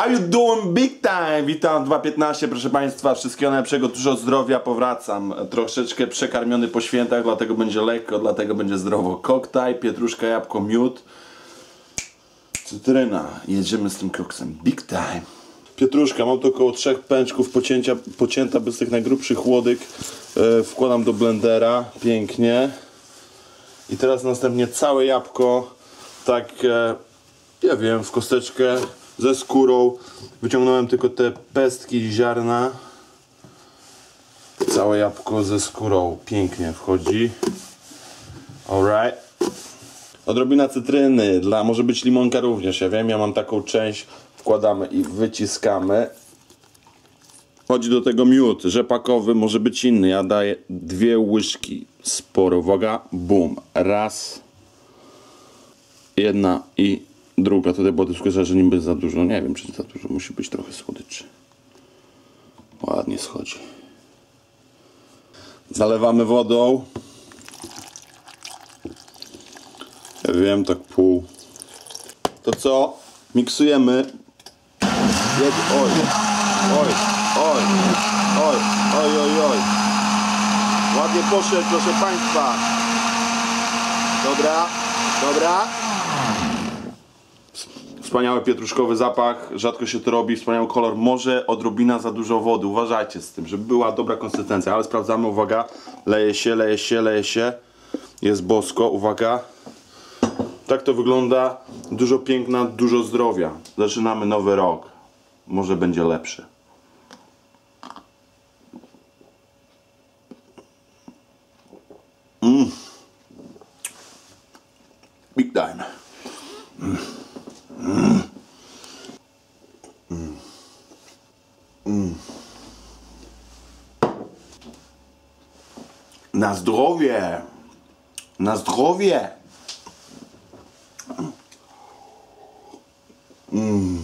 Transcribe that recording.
How you doing big time? Witam 2.15, proszę Państwa, wszystkiego najlepszego, dużo zdrowia, powracam. Troszeczkę przekarmiony po świętach, dlatego będzie lekko, dlatego będzie zdrowo. Koktaj, pietruszka, jabłko, miód, cytryna. Jedziemy z tym koksem, big time. Pietruszka, mam tu około trzech pęczków pocięcia, pocięta bez tych najgrubszych łodyg. E, wkładam do blendera, pięknie. I teraz następnie całe jabłko, tak, e, ja wiem, w kosteczkę ze skórą. Wyciągnąłem tylko te pestki ziarna. Całe jabłko ze skórą pięknie wchodzi. Alright. Odrobina cytryny, dla, może być limonka również, ja wiem, ja mam taką część, wkładamy i wyciskamy. Chodzi do tego miód, rzepakowy, może być inny, ja daję dwie łyżki, sporo, uwaga, bum, raz, jedna i druga, tutaj było tylko, że niby za dużo, nie wiem czy za dużo, musi być trochę słodyczy. Ładnie schodzi. Zalewamy wodą. Ja wiem, tak pół. To co? Miksujemy. Jed... Oj, oj, oj, oj, oj, oj, oj. Ładnie poszedł, proszę Państwa. Dobra, dobra. Wspaniały pietruszkowy zapach, rzadko się to robi, wspaniały kolor, może odrobina za dużo wody, uważajcie z tym, żeby była dobra konsystencja, ale sprawdzamy, uwaga, leje się, leje się, leje się, jest bosko, uwaga, tak to wygląda, dużo piękna, dużo zdrowia, zaczynamy nowy rok, może będzie lepszy. Mm. Big time. Na zdrowie! Na zdrowie! Mm.